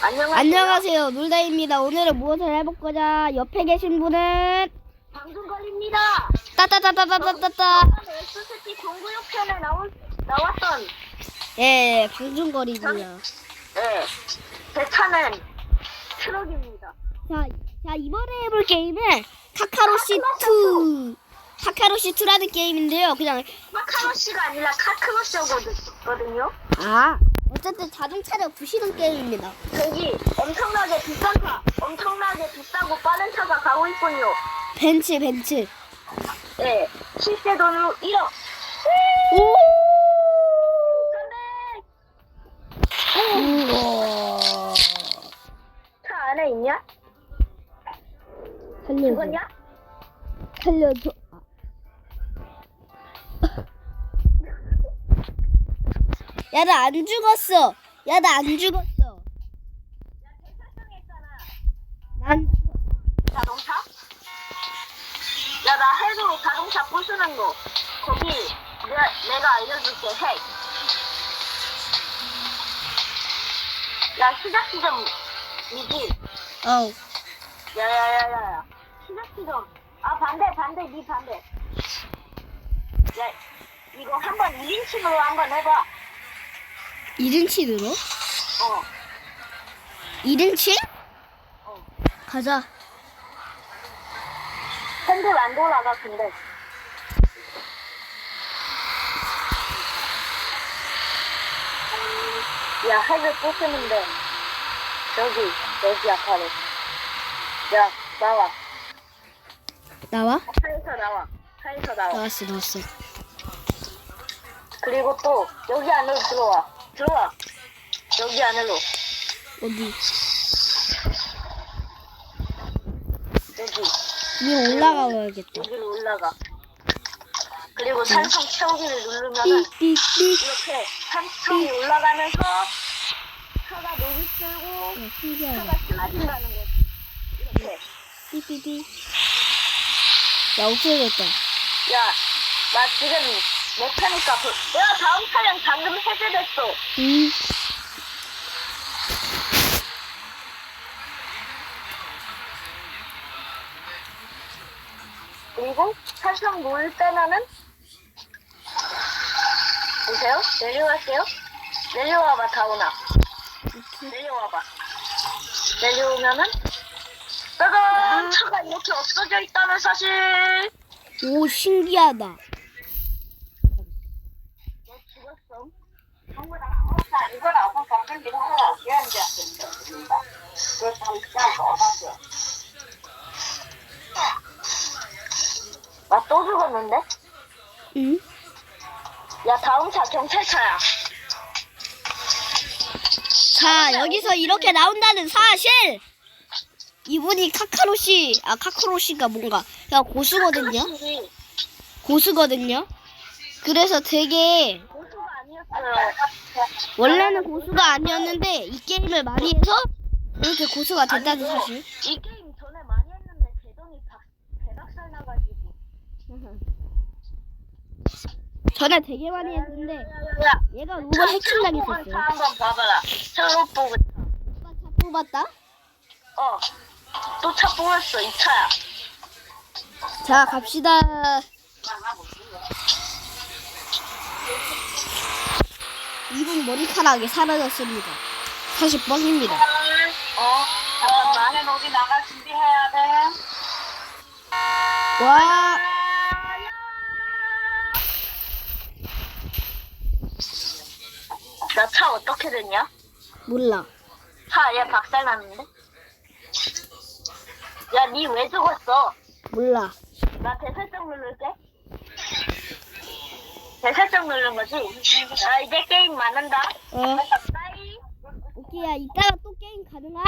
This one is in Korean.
안녕하세요. 안녕하세요, 놀다입니다. 오늘은 무엇을 해볼 거냐? 옆에 계신 분은 방송걸입니다. 따따따따따따따. SCP 공구역 편에 나온 나왔던 예, 방송거리고요. 네, 제 차는 트럭입니다. 자, 자 이번에 해볼 게임은 카카로시 2. 카카로시 2라는 게임인데요. 그냥 마카로시가 아니라 카크로시거든요. 아, 어쨌든 자동차를 부시는 게임입니다. 저기 엄청나게 비싼 차, 엄청나게 비싸고 빠른 차가 가고 있군요. 벤츠, 벤츠. 네, 실제 돈으로 1억. 오! 우와. 차 안에 있냐? 살려줘. 죽었냐? 살려줘. 야, 나 안 죽었어. 야, 나 안 죽었어. 난 자동차? 야, 나 해도 자동차 부수는 거. 거기 내가, 내가 알려줄게. 해. 야, 시작 지점이지? 어. 야야야야야. 시작 지점. 아, 반대, 반대, 니 반대. 야, 이거 한번 1인칭으로 한번 해봐. 1인칭으로? 어, 1인칭? 어. 가자. 핸들 안 돌아가, 근데. 야, 핵을 부수는데. 저기, 여기 아파래. 야, 나와. 나와? 차에서 나와. 차에서 나와. 나왔어, 나왔어. 그리고 또, 여기 안으로 들어와. 들어와. 여기 안으로. 어디? 여기. 위에 올라가 봐야겠다. 여기로 올라가. 그리고 산성 채우기를 누르면은 삑삑삑. 이렇게 산성이 올라가면서 차가 녹이 쓸고 야, 신기하다. 차가 사라진다는 거지. 이렇게. 삑삑삑. 야, 없어졌다. 야, 나 지금 내 차니까 그, 야, 다음 차량 방금 해제됐어. 응. 그리고 산성 놓을 때면은 보세요. 내려갈게요. 내려와봐, 다운아. 내려와봐. 내려오면은 짜잔! 차가 이렇게 없어져 있다는 사실. 오, 신기하다. 너 죽었어. 자, 이건 아까 바뀐 게 하 나. 나또 죽었는데? 응? 야, 다음 차 경찰차야. 자, 여기서 이렇게 나온다는 사실! 이분이 카카로시, 아, 카카로시가 뭔가, 야, 고수거든요? 고수거든요? 그래서 되게. 원래는 고수가 아니었는데, 이 게임을 많이 해서, 이렇게 고수가 됐다는 사실. 이 게임 전에 많이 했는데 계정이 박, 대박살 나가지고. 전에 되게 많이 했는데, 야, 얘가 로봇 해킹 차 당했었어요. 한번 봐봐라. 트롯 보고. 차 뽑았다? 어. 또 차 뽑았어, 이 차야. 자, 갑시다. 이분 머리카락이 사라졌습니다. 사실 뻥입니다. 어, 잠깐만. 어디 나갈 준비해야 돼. 와, 나 차 어떻게 됐냐? 몰라. 차 얘 박살 났는데? 야, 니 왜 죽었어? 몰라. 나 대설정 누를게. 대설정 누른 거지? 아, 이제 게임 많은다. 어, 빠이. 오케이, 야, 이따가 또 게임 가능함?